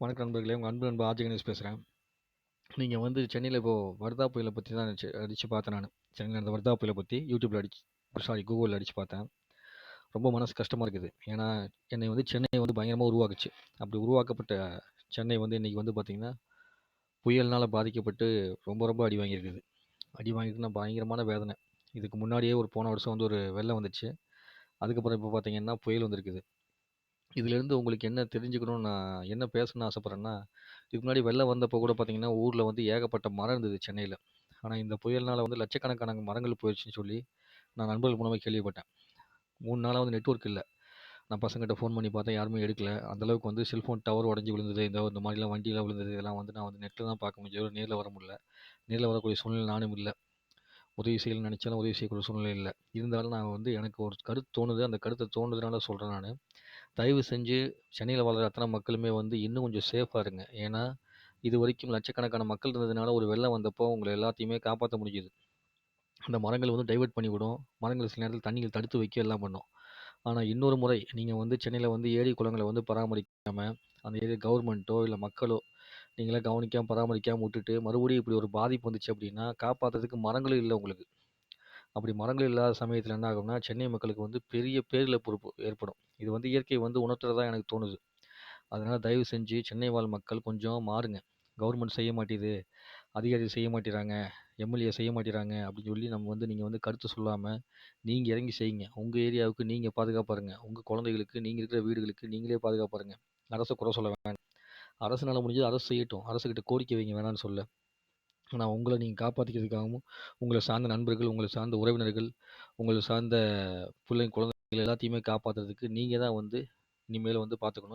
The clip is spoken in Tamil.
வணக்கம் நண்பர்களே! உங்கள் அன்பு நண்பன் ஆர்ஜே பேசுகிறேன் நீங்கள் வந்து சென்னையில் இப்போது வர்தா புயலை பற்றி தான் அடிச்சு அடித்து பார்த்தேன் நான் சென்னையில் அந்த வர்தா புயலை பற்றி யூடியூப்பில் அடிச்சு சாரி கூகுளில் அடிச்சு பார்த்தேன். ரொம்ப மனசு கஷ்டமாக இருக்குது. ஏன்னா, என்னை வந்து சென்னை வந்து பயங்கரமாக உருவாக்குச்சு. அப்படி உருவாக்கப்பட்ட சென்னை வந்து இன்றைக்கி வந்து பார்த்திங்கன்னா புயல்னால் பாதிக்கப்பட்டு ரொம்ப ரொம்ப அடி வாங்கியிருக்குது. அடி வாங்கியிருக்குன்னா பயங்கரமான வேதனை. இதுக்கு முன்னாடியே ஒரு போன வருஷம் வந்து ஒரு வெள்ளம் வந்துச்சு. அதுக்கப்புறம் இப்போ பார்த்தீங்கன்னா, புயல் வந்திருக்குது. இதிலேருந்து உங்களுக்கு என்ன தெரிஞ்சுக்கணும்னு நான் என்ன பேசணும்னு ஆசைப்பட்றேன்னா இதுக்கு முன்னாடி வெள்ளம் வந்தப்போ கூட பார்த்தீங்கன்னா, ஊர்ல வந்து ஏகப்பட்ட மரம் இருந்தது சென்னையில. ஆனா, இந்த புயல்னால வந்து லட்சக்கணக்கான மரங்கள் போயிருச்சுன்னு சொல்லி, நான் நண்பர்கள் மூலமா கேள்விப்பட்டேன். 3 நாளா வந்து நெட்வொர்க் இல்ல. நான் பசங்ககிட்ட ஃபோன் பண்ணி பார்த்தேன். யாருமே எடுக்கல. அந்த அளவுக்கு வந்து செல்ஃபோன் டவர் உடைஞ்சு விழுந்தது. இந்த இந்த மாதிரிலாம் வண்டிலாம் விழுந்தது. இதெல்லாம் வந்து நான் வந்து நெட்ல தான் பார்க்க முடிஞ்சது. நேர்ல வர முடியல. நேர்ல வரக்கூடிய சூழ்நிலை நானும் இல்ல. உதவி செய்யணும்னு நினைச்சாலும் உதவி செய்யக்கூடிய சூழ்நிலை இல்ல. இருந்தாலும் நான் வந்து எனக்கு ஒரு கருத்து தோணுது. அந்த கருத்து தோணுதுனால சொல்றேன் நானு. தயவு செஞ்சு சென்னையில் வாழ்கிற அத்தனை மக்களுமே வந்து இன்னும் கொஞ்சம் சேஃபாக இருங்க. ஏன்னா, இதுவரைக்கும் லட்சக்கணக்கான மக்கள் இருந்ததுனால ஒரு வெள்ளம் வந்தப்போ உங்களை எல்லாத்தையுமே காப்பாற்ற முடியுது அந்த மரங்கள் வந்து டைவர்ட் பண்ணிவிடும். மரங்கள் சில நேரத்தில் தண்ணியில் தடுத்து வைக்க எல்லாம் பண்ணும். ஆனால் இன்னொரு முறை நீங்கள் வந்து சென்னையில் வந்து ஏரி, குளங்களை வந்து பராமரிக்காமல் அந்த ஏரியா கவர்மெண்ட்டோ இல்லை மக்களோ நீங்களே கவனிக்காமல் பராமரிக்காமல் விட்டுட்டு, மறுபடியும் இப்படி ஒரு பாதிப்பு வந்துச்சு அப்படின்னா, காப்பாத்துறதுக்கு மரங்களும் இல்லை உங்களுக்கு. அப்படி மரங்கள் இல்லாத சமயத்தில் என்ன ஆகும்னா, சென்னை மக்களுக்கு வந்து பெரிய பேரிழப்பு பொறுப்பு ஏற்படும். இது வந்து இயற்கை வந்து உணர்த்துறதா எனக்கு தோணுது. அதனால் தயவு செஞ்சு சென்னை வாழ் மக்கள் கொஞ்சம் மாறுங்க. கவர்மெண்ட் செய்ய மாட்டேது, அதிகாரிகள் செய்ய மாட்டேறாங்க எம்எல்ஏ செய்ய மாட்டேறாங்க அப்படின்னு சொல்லி நம்ம வந்து நீங்கள் வந்து கருத்து சொல்லாமல் நீங்கள் இறங்கி செய்யுங்க. உங்கள் ஏரியாவுக்கு நீங்கள் பாதுகாப்பாருங்க உங்கள் குழந்தைகளுக்கு, நீங்கள் இருக்கிற வீடுகளுக்கு நீங்களே பாதுகாப்பாருங்க அரசை குறை சொல்ல வேணாம் அரசுனால முடிஞ்சது அரசு செய்யட்டும். அரசுக்கிட்ட கோரிக்கை வைங்க வேணான்னு சொல்ல ஆனால் உங்களை நீங்கள் காப்பாற்றிக்கிறதுக்காகவும் உங்களை சார்ந்த நண்பர்கள், உங்களை சார்ந்த உறவினர்கள், உங்களை சார்ந்த பிள்ளைங்க குழந்தைகள் எல்லாத்தையுமே காப்பாத்துறதுக்கு நீங்கள் தான் வந்து இனிமேல் வந்து பார்த்துக்கணும்.